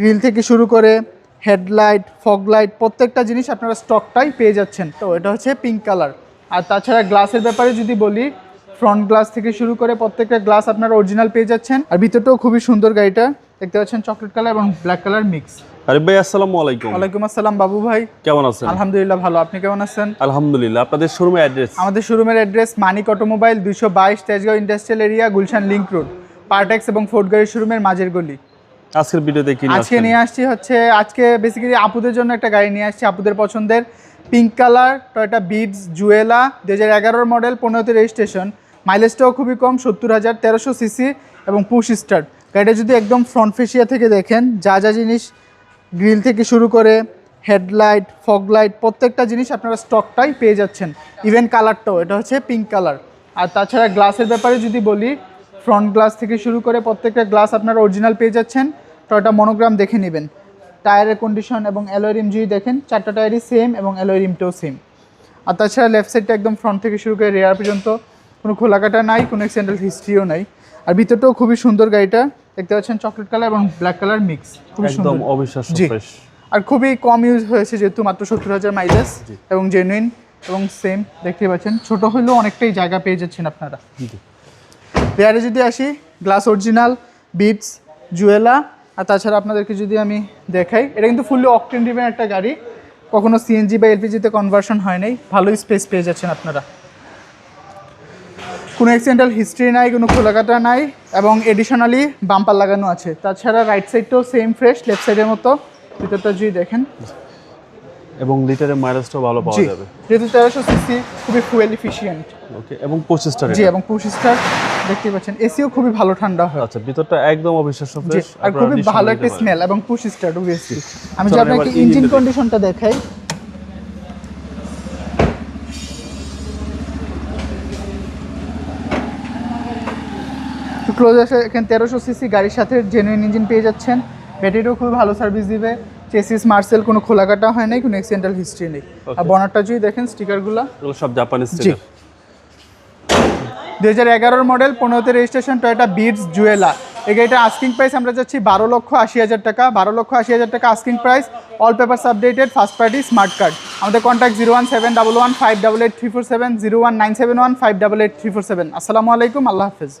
Grill থেকে শুরু করে হেডলাইট ফগ লাইট প্রত্যেকটা জিনিস আপনারা স্টকটাই পেয়ে যাচ্ছেন। তো এটা হচ্ছে পিঙ্ক কালার আর তাছাড়া গ্লাসের ব্যাপারে যদি বলি ফ্রন্ট গ্লাস থেকে শুরু করে প্রত্যেকটা গ্লাস আপনারা অরিজিনাল পেয়ে যাচ্ছেন। আর ভিতরটাও খুবই সুন্দর গাড়িটা। দেখতে পাচ্ছেন চকলেট কালার এবং ব্ল্যাক কালার মিক্স আরে ভাই আসসালামু আলাইকুম। ওয়ালাইকুম আসসালাম বাবু ভাই। কেমন আছেন? আলহামদুলিল্লাহ ভালো। আপনি কেমন আছেন? আলহামদুলিল্লাহ। আপনাদের শোরুমের অ্যাড্রেস আমাদের শোরুমের অ্যাড্রেস মানিক অটোমোবাইল বাইশ Tejgaon industrial area Gulshan link road Partex এবং ফোর্ট গাড়ির শোরুমের মাঝের গলি। আজকের ভিডিওতে কি আজকে নিয়ে আসছি হচ্ছে আজকে বেসিক্যালি আপুদের জন্য একটা গাড়ি নিয়ে আসছি আপুদের পছন্দের pink colour Toyota Vitz Jewela দু হাজার এগারোর মডেল পনেরোতে রেজিস্ট্রেশন মাইলেজটাও খুবই কম সত্তর হাজার তেরোশো সিসি এবং পুশ স্টার্ট গাড়িটা যদি একদম ফ্রন্ট ফেসিয়া থেকে দেখেন যা যা জিনিস গ্রিল থেকে শুরু করে হেডলাইট ফগ লাইট প্রত্যেকটা জিনিস আপনারা স্টকটাই পেয়ে যাচ্ছেন। ইভেন কালারটাও এটা হচ্ছে পিঙ্ক কালার আর তাছাড়া গ্লাসের ব্যাপারে যদি বলি ফ্রন্ট গ্লাস থেকে শুরু করে প্রত্যেকটা গ্লাস আপনারা অরিজিনাল পেয়ে যাচ্ছেন। টয়টা মনোগ্রাম দেখে নেবেন। টায়ারের কন্ডিশন এবং অ্যালয় রিম যদি দেখেন চারটা টায়ারই সেম এবং অ্যালয় রিমটাও সেম আর তাছাড়া লেফট সাইডটা একদম ফ্রন্ট থেকে শুরু করে রেয়ার পর্যন্ত কোনো খোলাকাটা নাই কোনো অ্যাক্সিডেন্টাল হিস্ট্রিও নাই। আর ভিতরটাও খুবই সুন্দর গাড়িটা। দেখতে পাচ্ছেন চকলেট কালার এবং ব্ল্যাক কালার মিক্স খুবই সুন্দর। একদম অবিশ্বাস্য জি। আর খুবই কম ইউজ হয়েছে যেহেতু মাত্র সত্তর হাজার মাইলেজ এবং জেনুইন এবং সেম দেখতে পাচ্ছেন ছোট হলেও অনেকটাই জায়গা পেয়ে যাচ্ছেন আপনারা। রেয়ারে যদি আসি গ্লাস অরিজিনাল বিটস জুয়েলা, আর তাছাড়া আপনাদেরকে যদি আমি দেখাই, এটা কিন্তু ফুললি অকটেন ড্রিভেন একটা গাড়ি। কখনো সিএনজি বা এলপিজিতে কনভার্সন হয় নাই ভালোই স্পেস পেয়ে যাচ্ছেন আপনারা। কোনো অ্যাক্সিডেন্টাল হিস্ট্রি নাই, কোনো খোলাকাটা নাই, এবং এডিশনালি বাম্পার লাগানো আছে। তাছাড়া রাইট সাইডটাও সেম ফ্রেশ লেফট সাইডের মতো। ভিতরটা যদি দেখেন। এবং লিটারের মাইলেজটাও ভালো পাওয়া যাবে। যেহেতু তেরোশো সিসি খুবই ফুয়েল এফিসিয়েন্ট ওকে এবং পঁচিশটা জি এবং পুশ স্টার দেখতে পাচ্ছেন এসিও খুবই ভালো ঠান্ডা হয়। আচ্ছা ভিতরটা একদম অবিশ্বাস্য ফ্রেশ আর খুবই ভালো একটা স্মেল এবং পুশ স্টার্ট অবভিয়াসলি আমি যদি আপনাকে ইঞ্জিন কন্ডিশনটা দেখাই। ক্লোজ আসে এখানে তেরোশো সিসি গাড়ির সাথে জেনুইন ইঞ্জিন পেয়ে যাচ্ছেন। ব্যাটারিও খুবই ভালো সার্ভিস দিবে। চেসিস মার্সেল কোনো খোলাকাটা হয় নাই কোনো অ্যাক্সিডেন্টাল হিস্ট্রি নেই। আর বনারটা যদি দেখেন স্টিকারগুলো। সব জাপানি স্টিকার দু হাজার এগারোর মডেল পনেরোতে রেজিস্ট্রেশন টয়টা বিটস জুয়েলা এই গাড়িটা আস্কিং প্রাইস আমরা যাচ্ছি বারো লক্ষ আশি হাজার টাকা। বারো লক্ষ আশি হাজার টাকা asking price all papers updated first party smart card আমাদের contact zero one seven double one five double eight three four seven zero one nine seven one five double eight three four seven আসসালামু আলাইকুম আল্লাহ হাফেজ।